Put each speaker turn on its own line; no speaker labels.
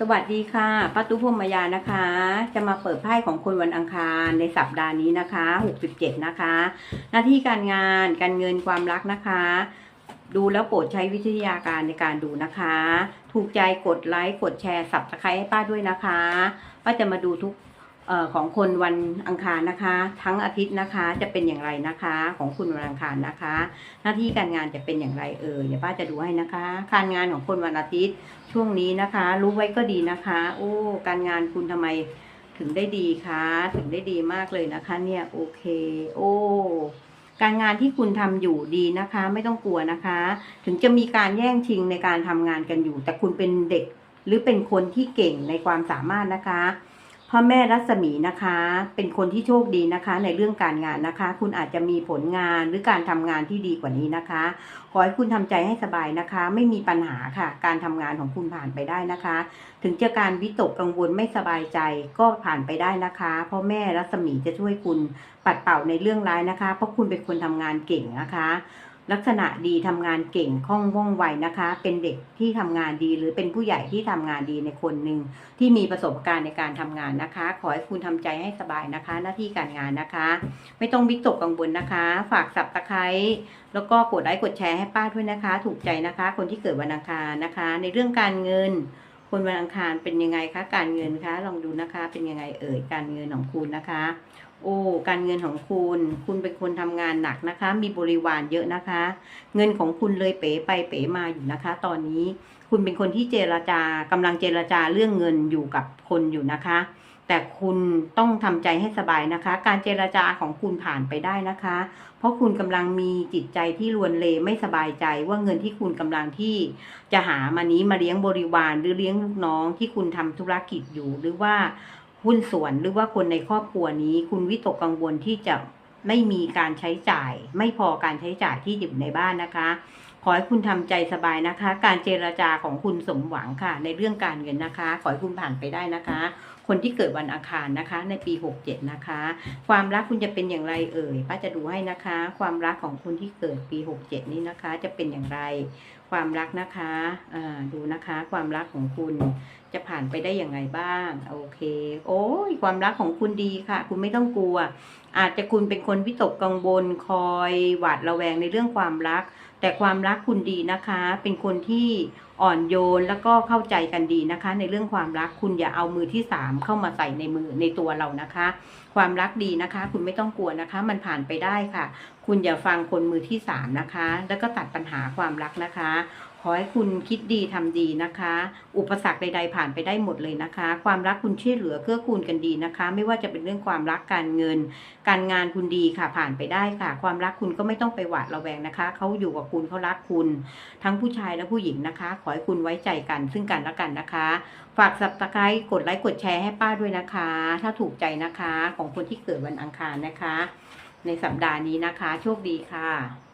สวัสดีค่ะป้าตุ้พรหมยานะคะ จะมาเปิดไพ่ของคนวันอังคารในสัปดาห์นี้นะคะ 67 นะคะ หน้าที่การงานการเงินความรักนะคะ ดูแล้วโปรดใช้วิทยาการในการดูนะคะ ถูกใจกดไลค์กดแชร์สับสไครต์ให้ป้าด้วยนะคะป้าจะมาดูทุก ของคนวันอังคารนะคะ ทั้งอาทิตย์นะคะจะเป็นอย่างไรนะคะ ของคุณวันอังคารนะคะ หน้าที่การงานจะเป็นอย่างไรเอ่ยเดี๋ยวป้าจะดูให้นะคะ การงานของคนวันอาทิตย์ช่วงนี้นะคะ รู้ไว้ก็ดีนะคะ โอ้การงานคุณทำไมถึงได้ดีคะถึงได้ดีมากเลยนะคะ เนี่ยโอเค โอ้การงานที่คุณทำอยู่ดีนะคะ ไม่ต้องกลัวนะคะ ถึงจะมีการแย่งชิงในการทำงานกันอยู่ แต่คุณเป็นเด็กหรือเป็นคนที่เก่งในความสามารถนะคะ พ่อแม่รัศมีนะคะ เป็นคนที่โชคดีนะคะ ในเรื่องการงานนะคะ คุณอาจจะมีผลงานหรือการทำงานที่ดีกว่านี้นะคะ ขอให้คุณทำใจให้สบายนะคะ ไม่มีปัญหาค่ะ การทำงานของคุณผ่านไปได้นะคะ ถึงจะการวิตกกังวลไม่สบายใจก็ผ่านไปได้นะคะพราะแม่รัศมีจะช่วยคุณปัดเป่าในเรื่องร้ายนะคะ เพราะคุณเป็นคนทำงานเก่งนะคะ ลักษณะดีทำงานเก่งคล่องว่องไวนะคะ เป็นเด็กที่ทำงานดีหรือเป็นผู้ใหญ่ที่ทำงานดีในคนหนึ่งที่มีประสบการณ์ในการทำงานนะคะ ขอให้คุณทำใจให้สบายนะคะ หน้าที่การงานนะคะ ไม่ต้องวิตกกังวลนะคะ ฝากสับตะไคร้แล้วก็กดไลค์กดแชร์ให้ป้าด้วยนะคะ ถูกใจนะคะ คนที่เกิดวันอังคารนะคะ ในเรื่องการเงิน คนวันอังคารเป็นยังไงคะการเงินคะ ลองดูนะคะ เป็นยังไงเอ่ยการเงินของคุณนะคะ โอ้การเงินของคุณ คุณเป็นคนทำงานหนักนะคะ มีบริวารเยอะนะคะ เงินของคุณเลยเป๋ไปเป๋มาอยู่นะคะ ตอนนี้คุณเป็นคนที่เจรจากำลังเจรจาเรื่องเงินอยู่กับคนอยู่นะคะ แต่คุณต้องทำใจให้สบายนะคะ การเจรจาของคุณผ่านไปได้นะคะ เพราะคุณกำลังมีจิตใจที่รวนเลไม่สบายใจว่าเงินที่คุณกำลังที่จะหามานี้มาเลี้ยงบริวารหรือเลี้ยงลูกน้องที่คุณทำธุรกิจอยู่หรือว่า หุ้นส่วนหรือว่าคนในครอบครัวนี้ คุณวิตกกังวลที่จะไม่มีการใช้จ่าย ไม่พอการใช้จ่ายที่อยู่ในบ้านนะคะ ขอให้คุณทำใจสบายนะคะ การเจรจาของคุณสมหวังค่ะ ในเรื่องการเงินนะคะ ขอให้คุณผ่านไปได้นะคะ คนที่เกิดวันอังคารนะคะ ในปี 67 นะคะ ความรักคุณจะเป็นอย่างไรเอ่ยป้าจะดูให้นะคะ ความรักของคุณที่เกิดปี 67 นี้นะคะ จะเป็นอย่างไร ความรักนะคะดูนะคะความรักของคุณจะผ่านไปได้อย่างไรบ้าง โอเค โอ้ยความรักของคุณดีค่ะ คุณไม่ต้องกลัว อาจจะคุณเป็นคนวิตกกังวลคอย หวาดระแวงในเรื่องความรัก แต่ความรักคุณดีนะคะ เป็นคนที่ อ่อนโยนแล้วก็เข้าใจกันดีนะคะ ในเรื่องความรักคุณอย่าเอามือที่สามเข้ามาใส่ในมือในตัวเรานะคะ ความรักดีนะคะ คุณไม่ต้องกลัวนะคะ มันผ่านไปได้ค่ะ คุณอย่าฟังคนมือที่สามนะคะ แล้วก็ตัดปัญหาความรักนะคะ อให้คุณคิดดีทำดีนะคะ อุปสรรคใด ๆ ผ่านไปได้หมดเลยนะคะ ความรักคุณช่วยเหลือเกื้อกูลกันดีนะคะ ไม่ว่าจะเป็นเรื่องความรักการเงิน การงานคุณดีค่ะผ่านไปได้ค่ะ ความรักคุณก็ไม่ต้องไปหวาดระแวงนะคะเขาอยู่กับคุณเขารักคุณ ทั้งผู้ชายและผู้หญิงนะคะ ขอให้คุณไว้ใจกันซึ่งกันและกันนะคะ ฝากสับตะไคร้กดไลค์กดแชร์ให้ป้าด้วยนะคะ ถ้าถูกใจนะคะของคนที่เกิดวันอังคารนะคะ ในสัปดาห์นี้นะคะ โชคดีค่ะ